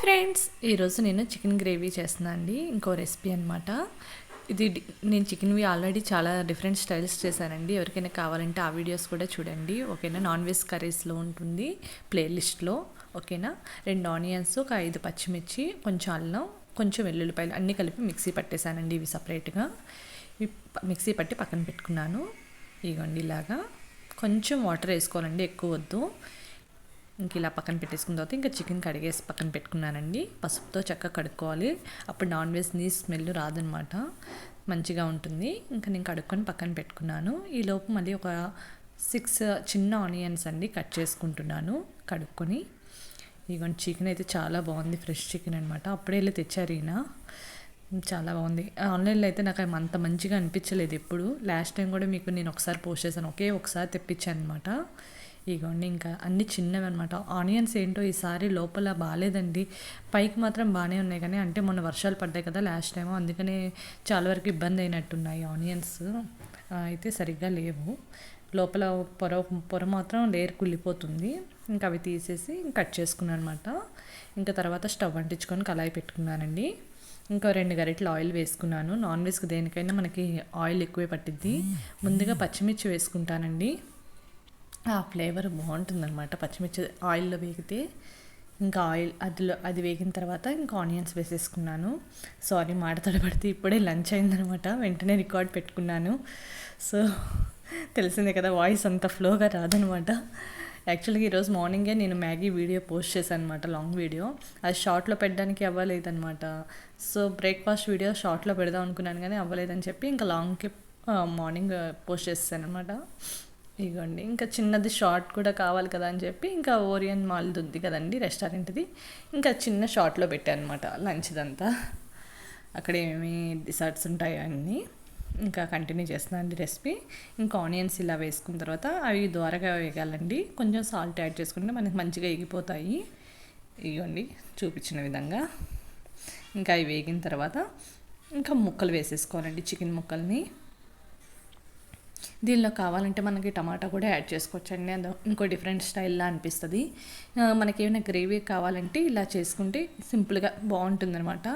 Friends ఈరోజు నేను chicken gravy చేస్తున్నా అండి. ఇంకో రెసిపీ అనమాట ఇది డి- నేను చికెన్వి ఆల్రెడీ చాలా డిఫరెంట్ స్టైల్స్ చేశానండి. ఎవరికైనా కావాలంటే ఆ వీడియోస్ కూడా చూడండి. ఓకేనా? నాన్ వెజ్ కర్రీస్లో ఉంటుంది ప్లేలిస్ట్లో. ఓకేనా? రెండు ఆనియన్స్ ఒక ఐదు పచ్చిమిర్చి కొంచెం అల్లం కొంచెం వెల్లుల్లిపాయలు అన్నీ కలిపి మిక్సీ పట్టేశానండి ఇవి సపరేట్గా. మిక్సీ పట్టి పక్కన పెట్టుకున్నాను. ఇగోండి ఇలాగా. కొంచెం వాటర్ వేసుకోవాలండి. ఎక్కువ వద్దు. ఇంక ఇలా పక్కన పెట్టేసుకున్న తర్వాత ఇంకా చికెన్ కడిగేసి పక్కన పెట్టుకున్నానండి. పసుపుతో చక్కగా కడుక్కోవాలి. అప్పుడు నాన్ వెజ్ నీ స్మెల్ రాదనమాట. మంచిగా ఉంటుంది. ఇంకా నేను కడుక్కొని పక్కన పెట్టుకున్నాను. ఈ లోపు మళ్ళీ ఒక సిక్స్ చిన్న ఆనియన్స్ అండి కట్ చేసుకుంటున్నాను కడుక్కొని. ఇదిగోండి చికెన్ అయితే చాలా బాగుంది. ఫ్రెష్ చికెన్ అనమాట అప్పుడే వెళ్ళి తెచ్చారు ఈయన. చాలా బాగుంది. ఆన్లైన్లో అయితే నాకు అంత మంచిగా అనిపించలేదు ఎప్పుడు. లాస్ట్ టైం కూడా మీకు నేను ఒకసారి పోస్ట్ చేశాను. ఒకే ఒకసారి తెప్పించాను అనమాట ఇగోండి ఇంకా అన్ని చిన్నవి అనమాట ఆనియన్స్ ఏంటో ఈసారి లోపల బాగాలేదండి పైకి మాత్రం బాగానే ఉన్నాయి కానీ అంటే మొన్న వర్షాలు పడ్డాయి కదా లాస్ట్ టైం అందుకనే చాలా వరకు ఇబ్బంది అయినట్టున్నాయి ఆనియన్స్. అయితే సరిగ్గా లేవు. లోపల పొర పొర మాత్రం లేయర్ కుళ్ళిపోతుంది. ఇంకా అవి తీసేసి కట్ చేసుకున్నాను అనమాట ఇంకా తర్వాత స్టవ్ అంటించుకొని కళాయి పెట్టుకున్నానండి. ఇంకా రెండు గరిటెలు ఆయిల్ వేసుకున్నాను. నాన్ వెజ్కి దేనికైనా మనకి ఆయిల్ ఎక్కువే పట్టిద్ది. ముందుగా పచ్చిమిర్చి వేసుకుంటానండి. ఆ ఫ్లేవర్ బాగుంటుందన్నమాట. పచ్చిమిర్చి ఆయిల్లో వేగితే ఇంకా ఆయిల్ అదిలో అది వేగిన తర్వాత ఇంకా ఆనియన్స్ వేసేసుకున్నాను. సారీ మాట తడబడితే ఇప్పుడే లంచ్ అయిందనమాట వెంటనే రికార్డ్ పెట్టుకున్నాను. సో తెలిసిందే కదా వాయిస్ అంత ఫ్లోగా రాదనమాట యాక్చువల్గా ఈరోజు మార్నింగే నేను మ్యాగీ వీడియో పోస్ట్ చేశాను అనమాట లాంగ్ వీడియో. అది షార్ట్లో పెట్టడానికి అవ్వలేదన్నమాట. సో బ్రేక్ఫాస్ట్ వీడియో షార్ట్లో పెడదాం అనుకున్నాను కానీ అవ్వలేదని చెప్పి ఇంకా లాంగ్కి మార్నింగ్ పోస్ట్ చేస్తాను అనమాట ఇగోండి ఇంకా చిన్నది షార్ట్ కూడా కావాలి కదా అని చెప్పి ఇంకా ఓరియన్ మాల్ది ఉంది కదండి రెస్టారెంట్ది. ఇంకా చిన్న షార్ట్లో పెట్టాను అనమాట లంచ్దంతా. అక్కడ ఏమేమి డిసర్ట్స్ ఉంటాయో అన్నీ. ఇంకా కంటిన్యూ చేస్తున్నాను రెసిపీ. ఇంకా ఆనియన్స్ ఇలా వేసుకున్న తర్వాత అవి ద్వారగా వేగాలండి. కొంచెం సాల్ట్ యాడ్ చేసుకుంటే మనకి మంచిగా ఎగిపోతాయి. ఇవ్వండి చూపించిన విధంగా. ఇంకా అవి వేగిన తర్వాత ఇంకా ముక్కలు వేసేసుకోవాలండి చికెన్ ముక్కల్ని. దీనిలో కావాలంటే మనకి టమాటా కూడా యాడ్ చేసుకోవచ్చండి. అది ఇంకో డిఫరెంట్ స్టైల్లా అనిపిస్తుంది. మనకి ఏమైనా గ్రేవీ కావాలంటే ఇలా చేసుకుంటే సింపుల్గా బాగుంటుందన్నమాట.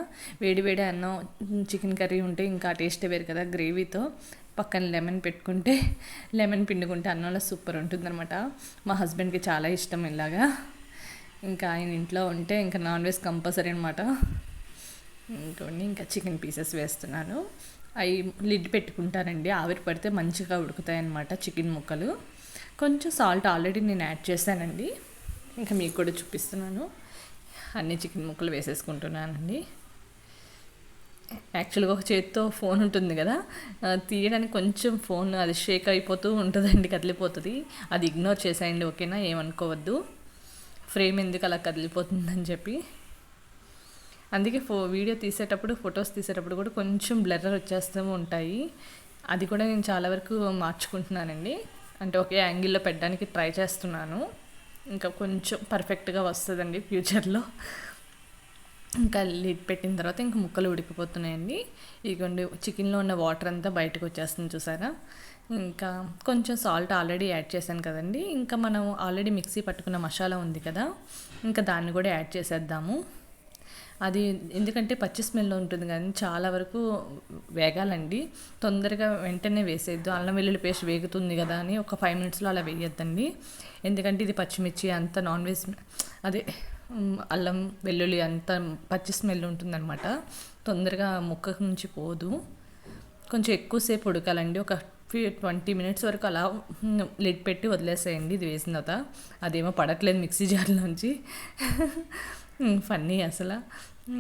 వేడి వేడి అన్నం చికెన్ కర్రీ ఉంటే ఇంకా టేస్ట్ వేరు కదా గ్రేవీతో. పక్కన లెమన్ పెట్టుకుంటే లెమన్ పిండుకుంటే అన్నంలో సూపర్ ఉంటుందన్నమాట. మా హస్బెండ్కి చాలా ఇష్టం ఇలాగా. ఇంకా ఆయన ఇంట్లో ఉంటే ఇంకా నాన్ వెజ్ కంపల్సరీ అనమాట ఇంకోండి ఇంకా చికెన్ పీసెస్ వేస్తున్నాను. అవి లిడ్ పెట్టుకుంటానండి. ఆవిరి పడితే మంచిగా ఉడుకుతాయి అన్నమాట చికెన్ ముక్కలు. కొంచెం సాల్ట్ ఆల్రెడీ నేను యాడ్ చేశానండి. ఇంకా మీకు కూడా చూపిస్తున్నాను. అన్ని చికెన్ ముక్కలు వేసేసుకుంటున్నానండి. యాక్చువల్గా ఒక చేతితో ఫోన్ ఉంటుంది కదా తీయడానికి కొంచెం ఫోన్ అది షేక్ అయిపోతూ ఉంటుందండి కదిలిపోతుంది. అది ఇగ్నోర్ చేసేయండి ఓకేనా? ఏమనుకోవద్దు. ఫ్రేమ్ ఎందుకు అలా కదిలిపోతుందని చెప్పి. అందుకే ఫో వీడియో తీసేటప్పుడు ఫొటోస్ తీసేటప్పుడు కూడా కొంచెం బ్లర్ వచ్చేస్తూ ఉంటాయి. అది కూడా నేను చాలా వరకు మార్చుకుంటున్నానండి. అంటే ఒకే యాంగిల్లో పెట్టడానికి ట్రై చేస్తున్నాను. ఇంకా కొంచెం పర్ఫెక్ట్గా వస్తుందండి ఫ్యూచర్లో. ఇంకా లిడ్ పెట్టిన తర్వాత ఇంకా ముక్కలు ఉడికిపోతున్నాయండి. ఇదిగోండి చికెన్లో ఉన్న వాటర్ అంతా బయటకు వచ్చేస్తుంది చూసారా? ఇంకా కొంచెం సాల్ట్ ఆల్రెడీ యాడ్ చేశాను కదండి. ఇంకా మనం ఆల్రెడీ మిక్సీ పట్టుకున్న మసాలా ఉంది కదా. ఇంకా దాన్ని కూడా యాడ్ చేసేద్దాము. అది ఎందుకంటే పచ్చి స్మెల్ ఉంటుంది కానీ చాలా వరకు వేగాలండి. తొందరగా వెంటనే వేసేద్దు అల్లం వెల్లుల్లి పేస్ట్ వేగుతుంది కదా అని ఒక ఫైవ్ మినిట్స్లో అలా వేయొద్దండి. ఎందుకంటే ఇది పచ్చిమిర్చి అంత నాన్ వెజ్ అదే అల్లం వెల్లుల్లి అంత పచ్చి స్మెల్ ఉంటుందన్నమాట. తొందరగా ముక్క నుంచి పోదు. కొంచెం ఎక్కువసేపు ఉడకాలండి. ఒక ట్వంటీ మినిట్స్ వరకు అలా లిడ్ పెట్టి వదిలేసేయండి. ఇది వేసిన తర్వాత. అదేమో పడట్లేదు మిక్సీ జార్లోంచి. ఫన్నీ అసలు.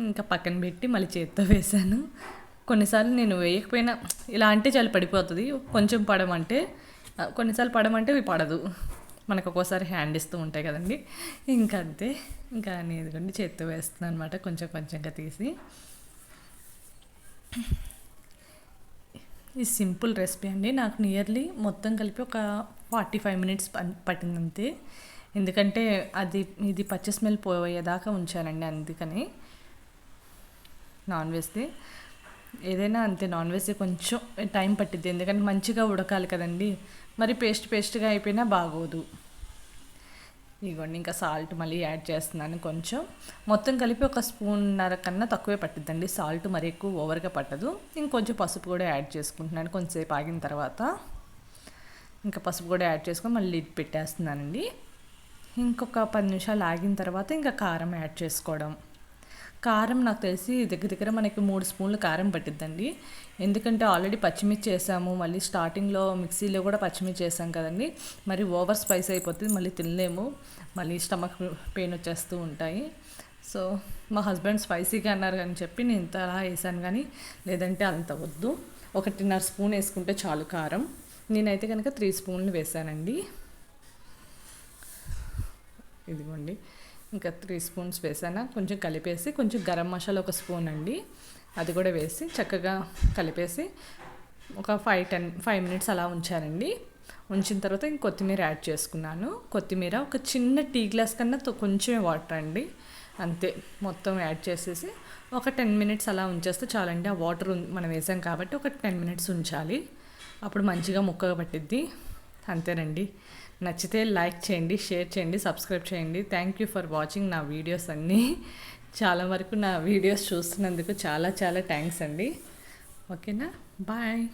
ఇంకా పక్కన పెట్టి మళ్ళీ చేత్తో వేసాను కొన్నిసార్లు నేను వేయకపోయినా ఇలా అంటే చాలా పడిపోతుంది. కొంచెం పడమంటే కొన్నిసార్లు పడమంటే ఇవి పడదు. మనకు ఒక్కోసారి హ్యాండ్ ఇస్తూ ఉంటాయి కదండి. ఇంకా అంతే ఇంకా నేను ఇదిగోండి చేత్తో వేస్తున్నాను అనమాట కొంచెం కొంచెంగా తీసి. ఇది సింపుల్ రెసిపీ అండి. నాకు నియర్లీ మొత్తం కలిపి ఒక ఫార్టీ ఫైవ్ మినిట్స్ పట్టింది అంతే ఎందుకంటే అది ఇది పచ్చి స్మెల్ పోయేదాకా ఉంచానండి అందుకని. నాన్ వెజ్ది. ఏదైనా అంతే నాన్ వెజ్ కొంచెం టైం పట్టిద్ది. ఎందుకంటే మంచిగా ఉడకాలి కదండి. మరి పేస్ట్ పేస్ట్గా అయిపోయినా బాగోదు. ఇదిగోండి ఇంకా సాల్ట్ మళ్ళీ యాడ్ చేస్తున్నాను కొంచెం. మొత్తం కలిపి ఒక స్పూన్నర కన్నా తక్కువే పట్టిద్దండి. సాల్ట్ మరి ఎక్కువ ఓవర్గా పట్టదు. ఇంకొంచెం పసుపు కూడా యాడ్ చేసుకుంటున్నాను కొంచెంసేపు ఆగిన తర్వాత. ఇంకా పసుపు కూడా యాడ్ చేసుకొని మళ్ళీ లిడ్ పెట్టేస్తున్నానండి. ఇంకొక పది నిమిషాలు ఆగిన తర్వాత ఇంకా కారం యాడ్ చేసుకోవడం. కారం నాకు తెలిసి దగ్గర దగ్గర మనకి మూడు స్పూన్లు కారం పట్టిద్దండి. ఎందుకంటే ఆల్రెడీ పచ్చిమిర్చి వేసాము మళ్ళీ స్టార్టింగ్లో మిక్సీలో కూడా పచ్చిమిర్చి వేసాం కదండి. మరి ఓవర్ స్పైస్ అయిపోతుంది మళ్ళీ తినలేము. మళ్ళీ స్టమక్ పెయిన్ వచ్చేస్తూ ఉంటాయి. సో మా హస్బెండ్ స్పైసీగా అన్నారు అని చెప్పి నేను ఇంత అలా వేసాను కానీ లేదంటే అంత వద్దు. ఒకటిన్నర స్పూన్ వేసుకుంటే చాలు కారం. నేనైతే కనుక త్రీ స్పూన్లు వేసానండి. ఇదిగోండి. ఇంకా త్రీ స్పూన్స్ వేసాను? కొంచెం కలిపేసి కొంచెం గరం మసాలా ఒక స్పూన్ అండి. అది కూడా వేసి చక్కగా కలిపేసి ఒక ఫైవ్ టెన్ ఫైవ్ మినిట్స్ అలా ఉంచానండి ఉంచిన తర్వాత ఇంక కొత్తిమీర యాడ్ చేసుకున్నాను. కొత్తిమీర ఒక చిన్న టీ గ్లాస్ కన్నా కొంచెం కొంచెమే వాటర్ అండి. అంతే. మొత్తం యాడ్ చేసేసి ఒక టెన్ మినిట్స్ అలా ఉంచేస్తే చాలండి. ఆ వాటర్ ఉం- మనం వేసాం కాబట్టి ఒక టెన్ మినిట్స్ ఉంచాలి. అప్పుడు మంచిగా ముక్కగా పట్టిద్ది. అంతేనండి. నచ్చితే లైక్ చేయండి షేర్ చేయండి సబ్స్క్రైబ్ చేయండి. థ్యాంక్ యూ ఫర్ వాచింగ్ నా వీడియోస్ అన్నీ. చాలా వరకు నా వీడియోస్ చూస్తున్నందుకు చాలా చాలా థ్యాంక్స్ అండి. ఓకేనా బాయ్